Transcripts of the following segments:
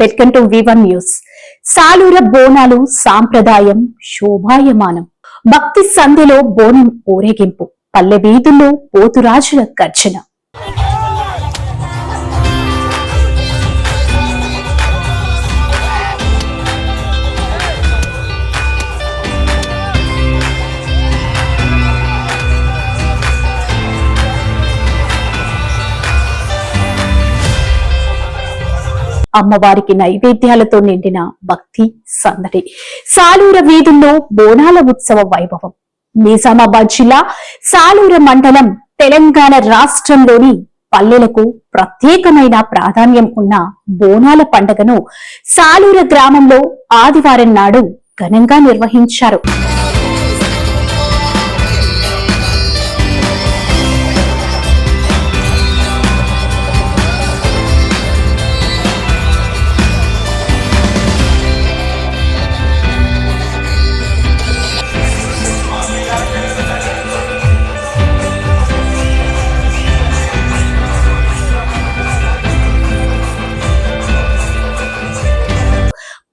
Welcome to వివన్ news Salur Bonalu సాంప్రదాయం శోభాయమానం. భక్తి సంధిలో బోనం ఊరేగింపు. పల్లె వీధుల్లో పోతురాజుల గర్జన. అమ్మవారికి నైవేద్యాలతో నిండిన భక్తి సందడి. సాలూర వీధుల్లో బోనాల ఉత్సవ వైభవం. నిజామాబాద్ జిల్లా సాలూర మండలం తెలంగాణ రాష్ట్రంలోని పల్లెలకు ప్రత్యేకమైన ప్రాధాన్యం ఉన్న బోనాల పండుగను సాలూర గ్రామంలో ఆదివారం నాడు ఘనంగా నిర్వహించారు.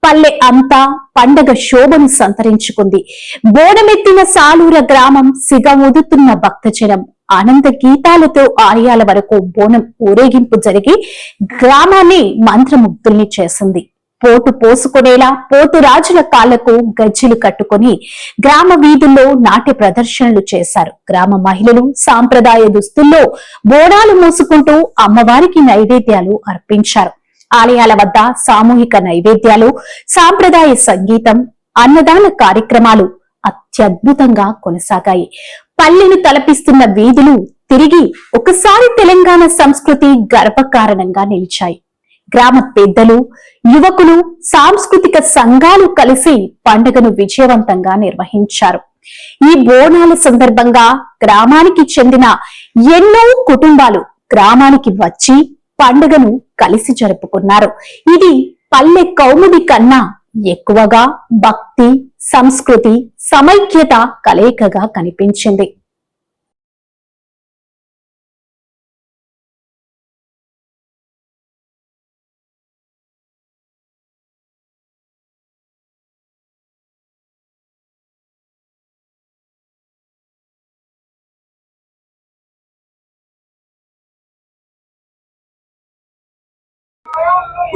పల్లె అంతా పండగ శోభను సంతరించుకుంది. బోడమెత్తిన సాలూర గ్రామం సిగముదుతున్న భక్తజనం ఆనంద గీతాలతో ఆలయాల వరకు బోనం ఊరేగింపు జరిగి గ్రామాన్ని మంత్రముగ్ధుల్ని చేసింది. పోటు పోసుకునేలా పోటు రాజుల కాళ్ళకు గజ్జెలు కట్టుకొని గ్రామ వీధుల్లో నాట్య ప్రదర్శనలు చేశారు. గ్రామ మహిళలు సాంప్రదాయ దుస్తుల్లో బోనాలు మోసుకుంటూ అమ్మవారికి నైవేద్యాలు అర్పించారు. ఆలయాల వద్ద సామూహిక నైవేద్యాలు సాంప్రదాయ సంగీతం అన్నదాన కార్యక్రమాలు అత్యద్భుతంగా కొనసాగాయి. పల్లెను తలపిస్తున్న వీధులు తిరిగి ఒకసారి తెలంగాణ సంస్కృతి గర్వకారణంగా నిలిచాయి. గ్రామ పెద్దలు యువకులు సాంస్కృతిక సంఘాలు కలిసి పండుగను విజయవంతంగా నిర్వహించారు. ఈ బోనాల సందర్భంగా గ్రామానికి చెందిన ఎన్నో కుటుంబాలు గ్రామానికి వచ్చి పండుగను కలిసి జరుపుకున్నారు. ఇది పల్లె కౌముది కన్నా ఎక్కువగా భక్తి సంస్కృతి సమైక్యత కలయికగా కనిపించింది.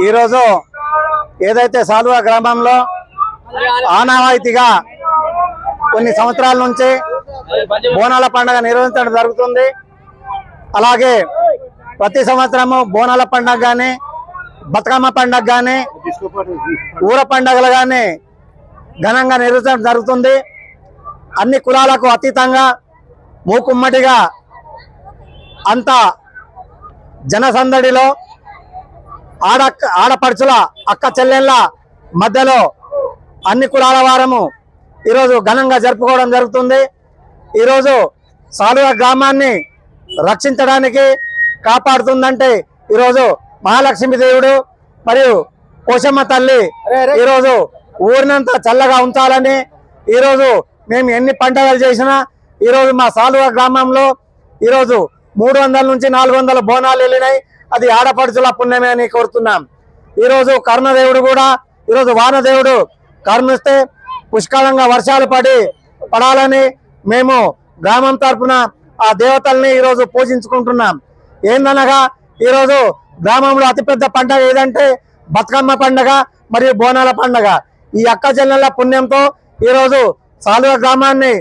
ఈరోజు ఏదైతే సాలువా గ్రామంలో ఆనవాయితీగా కొన్ని సంవత్సరాల నుంచి బోనాల పండుగ నిర్వహించడం జరుగుతుంది. అలాగే ప్రతి సంవత్సరము బోనాల పండుగ కానీ బతుకమ్మ పండుగ కానీ ఊర పండుగలు కానీ ఘనంగా నిర్వహించడం జరుగుతుంది. అన్ని కులాలకు అతీతంగా మూకుమ్మడిగా అంత జనసందడిలో ఆడ ఆడపడుచుల అక్క చెల్లెళ్ళ మధ్యలో అన్ని కులాల వారము ఈరోజు ఘనంగా జరుపుకోవడం జరుగుతుంది. ఈరోజు సాలువ గ్రామాన్ని రక్షించడానికి కాపాడుతుందంటే ఈరోజు మహాలక్ష్మి దేవుడు మరియు పోషమ్మ తల్లి ఈరోజు ఊరినంతా చల్లగా ఉంచాలని ఈరోజు మేము ఎన్ని పండుగలు చేసినా ఈరోజు మా సాలువ గ్రామంలో ఈరోజు మూడు వందల నుంచి నాలుగు వందల బోనాలు వెళ్ళినాయి. అది ఆడపడుచుల పుణ్యమే అని కోరుతున్నాం. ఈరోజు కరుణదేవుడు కూడా ఈరోజు వానదేవుడు కరుణిస్తే పుష్కలంగా వర్షాలు పడి పడాలని మేము గ్రామం తరఫున ఆ దేవతల్ని ఈరోజు పూజించుకుంటున్నాం. ఏందనగా ఈరోజు గ్రామంలో అతిపెద్ద పండగ ఏదంటే బతుకమ్మ పండగ మరియు బోనాల పండగ. ఈ అక్క చెల్లెళ్ళ పుణ్యంతో ఈరోజు సాలువ గ్రామాన్ని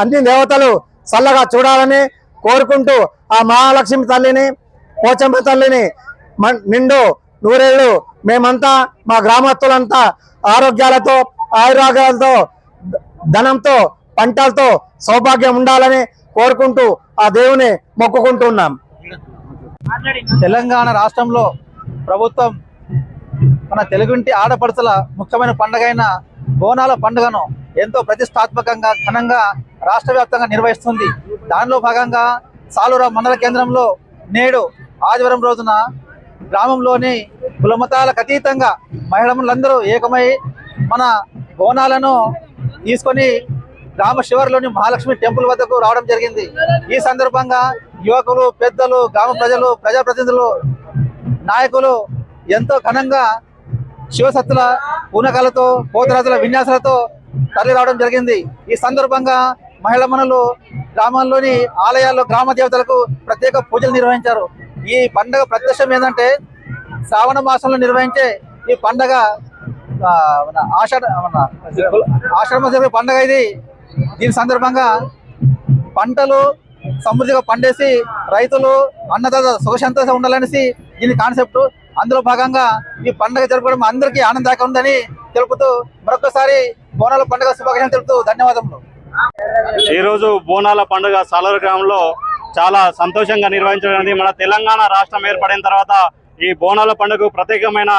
అన్ని దేవతలు చల్లగా చూడాలని కోరుకుంటూ ఆ మహాలక్ష్మి తల్లిని పోచమ్మ తల్లిని మన్- నిండు నూరేళ్ళు మేమంతా మా గ్రామస్తులంతా ఆరోగ్యాలతో ఆయురాగాలతో ధనంతో పంటలతో సౌభాగ్యం ఉండాలని కోరుకుంటూ ఆ దేవుని మొక్కుకుంటున్నాం. తెలంగాణ రాష్ట్రంలో ప్రభుత్వం మన తెలుగుంటి ఆడపడుచుల ముఖ్యమైన పండుగైన బోనాల పండుగను ఎంతో ప్రతిష్టాత్మకంగా ఘనంగా రాష్ట్ర వ్యాప్తంగా నిర్వహిస్తుంది. దానిలో భాగంగా సాలూరా మండల కేంద్రంలో నేడు ఆదివారం రోజున గ్రామంలోని కులమతాలకు అతీతంగా మహిళలందరూ ఏకమై మన బోనాలను తీసుకొని గ్రామ శివారులోని మహాలక్ష్మి టెంపుల్ వద్దకు రావడం జరిగింది. ఈ సందర్భంగా యువకులు పెద్దలు గ్రామ ప్రజలు ప్రజాప్రతినిధులు నాయకులు ఎంతో ఘనంగా శివసత్తుల పూనకాలతో పోతరాజుల విన్యాసాలతో తరలి రావడం జరిగింది. ఈ సందర్భంగా మహిళా మనులు ఆలయాల్లో గ్రామ దేవతలకు ప్రత్యేక పూజలు నిర్వహించారు. ఈ పండగ ప్రత్యక్షం ఏంటంటే శ్రావణ మాసంలో నిర్వహించే ఈ పండగ ఆషాఢ ఆషాఢ మాసం పండగ ఇది. దీని సందర్భంగా పంటలు సమృద్ధిగా పండేసి రైతులు అన్నదాత సుఖశాంతంగా ఉండాలనేసి దీని కాన్సెప్ట్ అందులో భాగంగా ఈ పండుగ జరపడం అందరికీ ఆనందదాయకం ఉందని తెలుపుతూ మరొకసారి బోనాల పండుగ శుభాకాంక్షలు తెలుపుతూ ధన్యవాదములు. ఈ రోజు బోనాల పండుగ సాలూరు గ్రామంలో చాలా సంతోషంగా నిర్వహించడం మన తెలంగాణ రాష్ట్రం ఏర్పడిన తర్వాత ఈ బోనాల పండుగ ప్రత్యేకమైన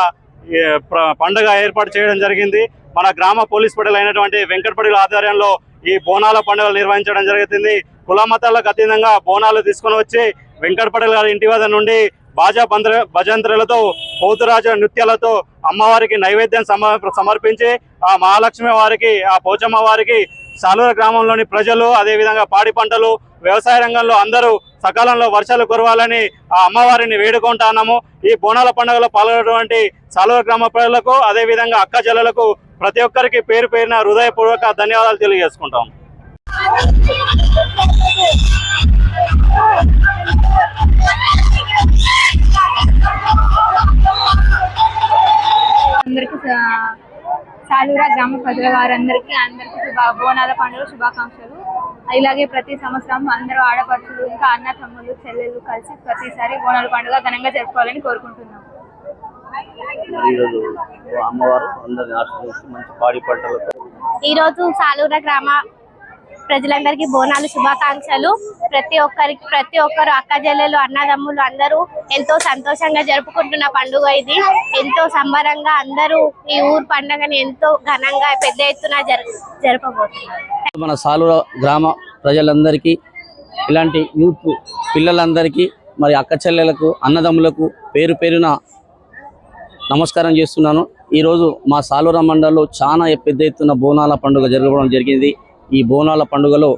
పండుగ ఏర్పాటు చేయడం జరిగింది. మన గ్రామ పోలీస్ పడేలు అయినటువంటి వెంకటపడిల ఆధ్వర్యంలో ఈ బోనాల పండుగలు నిర్వహించడం జరుగుతుంది. కుల మతాలకు అతీతంగా బోనాలు తీసుకొని వచ్చి వెంకటపడిల గారి ఇంటి వద్ద నుండి బాజా బంద్ర భజంత్రులతో పోతురాజ నృత్యాలతో అమ్మవారికి నైవేద్యం సమ సమర్పించి ఆ మహాలక్ష్మి వారికి ఆ పోచమ్మ వారికి సాలూరు గ్రామంలోని ప్రజలు అదేవిధంగా పాడి పంటలు వ్యవసాయ రంగంలో అందరూ సకాలంలో వర్షాలు కురవాలని ఆ అమ్మవారిని వేడుకుంటున్నాము ఈ బోనాల పండుగలో పాల్గొన్నటువంటి సాలూర గ్రామ ప్రజలకు అదేవిధంగా అక్క జల్లలకు ప్రతి ఒక్కరికి పేరు పేరున హృదయపూర్వక ధన్యవాదాలు తెలియజేసుకుంటాం. సాలూరా గ్రామ ప్రజల వారందరికీ అందరికీ శుభ బోనాల పండుగ శుభాకాంక్షలు. ఇలాగే ప్రతి సంవత్సరం అందరూ ఆడపడుచులు ఇంకా అన్న తమ్ముళ్ళు చెల్లెళ్ళు కలిసి ప్రతిసారి బోనాల పండుగ ఘనంగా జరుపుకోవాలని కోరుకుంటున్నాం. ఈరోజు అమ్మవారు అందరిని ఆశీర్వదించి మంచి పాడి పంటలతో ఈరోజు సాలూర గ్రామ ప్రజలందరికీ బోనాలు శుభాకాంక్షలు. ప్రతి ఒక్కరికి ప్రతి ఒక్కరు అక్క చెల్లెలు అన్నదమ్ములు అందరూ ఎంతో సంతోషంగా జరుపుకుంటున్న పండుగ ఇది. ఎంతో సంబరంగా అందరూ ఈ ఊరు పండుగని ఎంతో ఘనంగా పెద్ద ఎత్తున జరపబోతున్నారు మన సాలూర గ్రామ ప్రజలందరికీ ఇలాంటి యూత్ పిల్లలందరికీ మరి అక్క చెల్లెలకు అన్నదమ్ములకు పేరు పేరున నమస్కారం చేస్తున్నాను. ఈరోజు మా సాలూర మండలంలో చాలా పెద్ద ఎత్తున బోనాల పండుగ జరగడం జరిగింది. ఈ బోనాల పండుగలో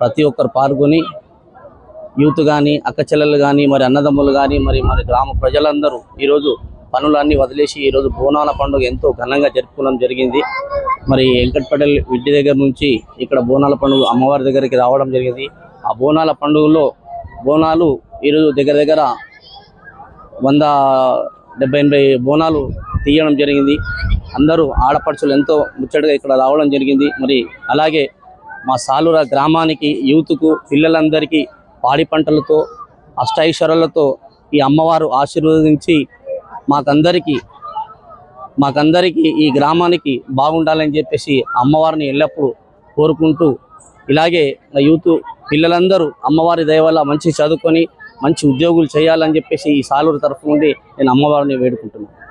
ప్రతి ఒక్కరు పాల్గొని యూత్ కానీ అక్కచెల్లెలు కానీ మరి అన్నదమ్ములు కానీ మరి మరి గ్రామ ప్రజలందరూ ఈరోజు పనులన్నీ వదిలేసి ఈరోజు బోనాల పండుగ ఎంతో ఘనంగా జరుపుకోవడం జరిగింది. మరి వెంకటపటల్ విడ్డి దగ్గర నుంచి ఇక్కడ బోనాల పండుగ అమ్మవారి దగ్గరికి రావడం జరిగింది. ఆ బోనాల పండుగలో బోనాలు ఈరోజు దగ్గర దగ్గర వంద డెబ్బై ఎనభై బోనాలు తీయడం జరిగింది. అందరూ ఆడపడుచులు ఎంతో ముచ్చటగా ఇక్కడ రావడం జరిగింది. మరి అలాగే మా సాలూర గ్రామానికి యూత్కు పిల్లలందరికీ పాడి పంటలతో అష్టైశ్వరులతో ఈ అమ్మవారు ఆశీర్వదించి మాకందరికీ మాకందరికీ ఈ గ్రామానికి బాగుండాలని చెప్పేసి అమ్మవారిని ఎల్లప్పుడూ కోరుకుంటూ ఇలాగే యూత్ పిల్లలందరూ అమ్మవారి దయ వల్ల మంచి చదువుకొని మంచి ఉద్యోగులు చేయాలని చెప్పేసి ఈ సాలూరు తరఫు నుండి నేను అమ్మవారిని వేడుకుంటున్నాను.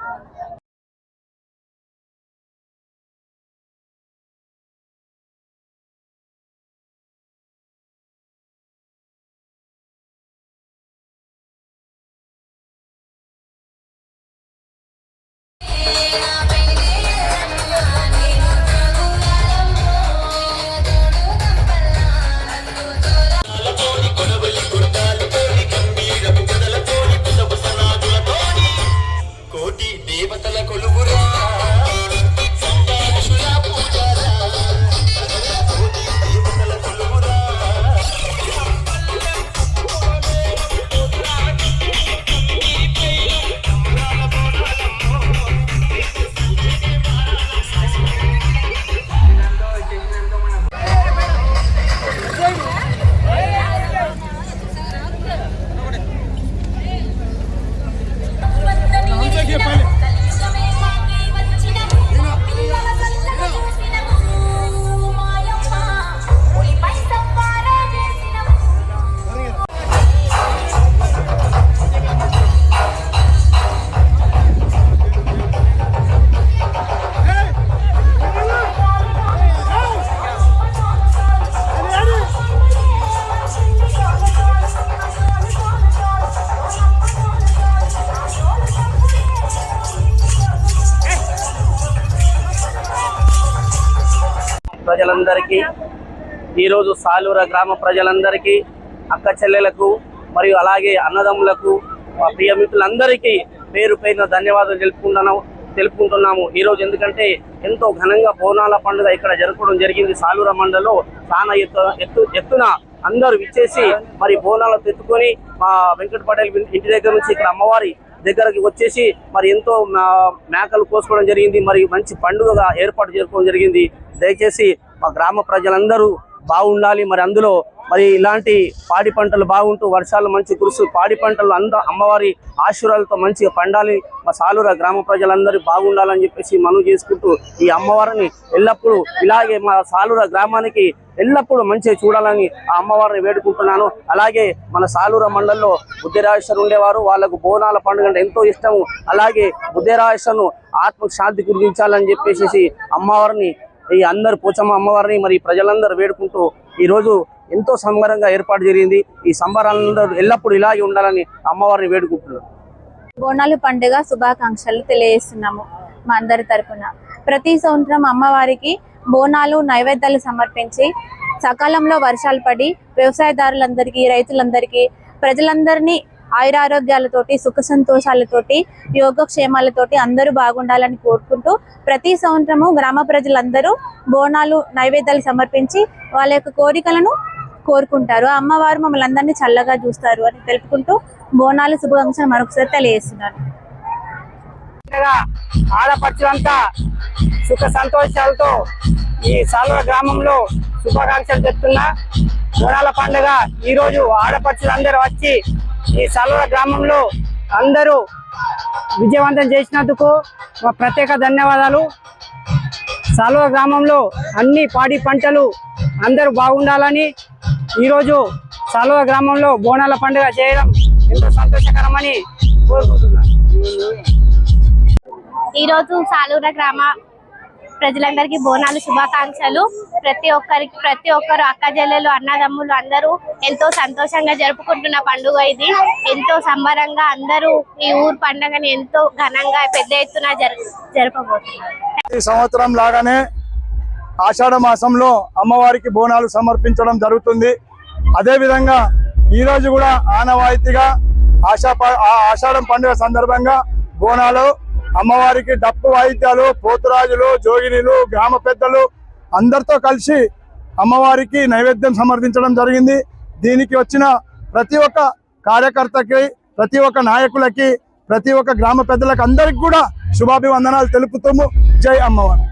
ప్రజలందరికీ ఈరోజు సాలూర గ్రామ ప్రజలందరికీ అక్క చెల్లెలకు మరియు అలాగే అన్నదమ్ములకు మా పేరు పైన ధన్యవాదాలు తెలుపుకుంటున్నాము తెలుపుకుంటున్నాము. ఈరోజు ఎందుకంటే ఎంతో ఘనంగా బోనాల పండుగ ఇక్కడ జరుపుకోవడం జరిగింది. సాలూర మండలో చాలా ఎత్తు ఎత్తు ఎత్తున అందరూ విచ్చేసి మరి బోనాలు తెచ్చుకొని మా వెంకట పటేల్ ఇంటి దగ్గర నుంచి ఇక్కడ అమ్మవారి దగ్గరకి వచ్చేసి మరి ఎంతో మేకలు కోసుకోవడం జరిగింది. మరి మంచి పండుగగా ఏర్పాటు చేసుకోవడం జరిగింది. దయచేసి మా గ్రామ ప్రజలందరూ బాగుండాలి. మరి అందులో మరి ఇలాంటి పాడి పంటలు బాగుంటూ వర్షాలు మంచి కురుసు పాడి పంటలు అంద అమ్మవారి ఆశీర్వాదాలతో మంచిగా పండాలి. మా సాలూర గ్రామ ప్రజలందరూ బాగుండాలని చెప్పేసి మనవి చేసుకుంటూ ఈ అమ్మవారిని ఎల్లప్పుడూ ఇలాగే మా సాలూర గ్రామానికి ఎల్లప్పుడూ మంచిగా చూడాలని ఆ అమ్మవారిని వేడుకుంటున్నాను. అలాగే మన సాలూర మండలంలో బుద్ధిరాజేశ్వరు ఉండేవారు. వాళ్ళకు బోనాల పండుగ అంటే ఎంతో ఇష్టము. అలాగే బుద్ధిరాజేశ్వరును ఆత్మకు శాంతి గురించాలని చెప్పేసి అమ్మవారిని ఈ అందరు పోచమ్మ అమ్మవారిని మరి ప్రజలందరూ వేడుకుంటూ ఈ రోజు ఎంతో సంబరంగా ఏర్పాటు జరిగింది. ఈ సంబరాలందరూ ఎల్లప్పుడూ ఇలాగే ఉండాలని అమ్మవారిని వేడుకుంటున్నారు బోనాలు పండుగ శుభాకాంక్షలు తెలియజేస్తున్నాము మా అందరి తరఫున ప్రతి సంవత్సరం అమ్మవారికి బోనాలు నైవేద్యాలు సమర్పించి సకాలంలో వర్షాలు పడి వ్యవసాయదారులందరికీ రైతులందరికీ ప్రజలందరినీ ఆయురారోగ్యాలతోటి సుఖ సంతోషాలతోటి యోగక్షేమాలతోటి అందరూ బాగుండాలని కోరుకుంటూ ప్రతి సంవత్సరము గ్రామ ప్రజలందరూ బోనాలు నైవేద్యాలు సమర్పించి వాళ్ళ యొక్క కోరికలను కోరుకుంటారు. ఆ అమ్మవారు మమ్మల్ని అందరినీ చల్లగా చూస్తారు అని తెలుపుకుంటూ బోనాలు శుభాకాంక్షలు మరొకసారి తెలియజేస్తున్నాను. ఆడపడుచులంతా సుఖ సంతోషాలతో ఈ సాల్వ గ్రామంలో శుభాకాంక్షలు చెప్తున్నా. బోనాల పండుగ ఈ రోజు ఆడపడుచులందరూ వచ్చి ఈ సలవ గ్రామంలో అందరూ విజయవంతం చేసినందుకు ప్రత్యేక ధన్యవాదాలు. సలవ గ్రామంలో అన్ని పాడి పంటలు అందరూ బాగుండాలని ఈరోజు సలవ గ్రామంలో బోనాల పండుగ చేయడం ఎంతో సంతోషకరమని కోరుకుంటున్నాను. ఈ రోజు సాలూర గ్రామ ప్రజలందరికీ బోనాలు శుభాకాంక్షలు. ప్రతి ఒక్కరికి ప్రతి ఒక్కరు అక్క చెల్లెలు అన్నదమ్ములు అందరూ ఎంతో సంతోషంగా జరుపుకుంటున్న పండుగ ఇది. ఎంతో సంబరంగా అందరూ ఈ ఊరు పండుగని ఎంతో ఘనంగా పెద్ద ఎత్తున జరపబోతున్నారు ఈ సంవత్సరం లాగానే ఆషాఢ మాసంలో అమ్మవారికి బోనాలు సమర్పించడం జరుగుతుంది. అదే విధంగా ఈ రోజు కూడా ఆనవాయితీగా ఆషా ప- ఆషాఢం పండుగ సందర్భంగా బోనాలు అమ్మవారికి డప్పు వాయిద్యాలు పోతురాజులు జోగినీలు గ్రామ పెద్దలు అందరితో కలిసి అమ్మవారికి నైవేద్యం సమర్పించడం జరిగింది. దీనికి వచ్చిన ప్రతి ఒక్క కార్యకర్తకి ప్రతి ఒక్క నాయకులకి ప్రతి ఒక్క గ్రామ పెద్దలకు అందరికి కూడా శుభాభివందనాలు తెలుపుతాము జై అమ్మవారు.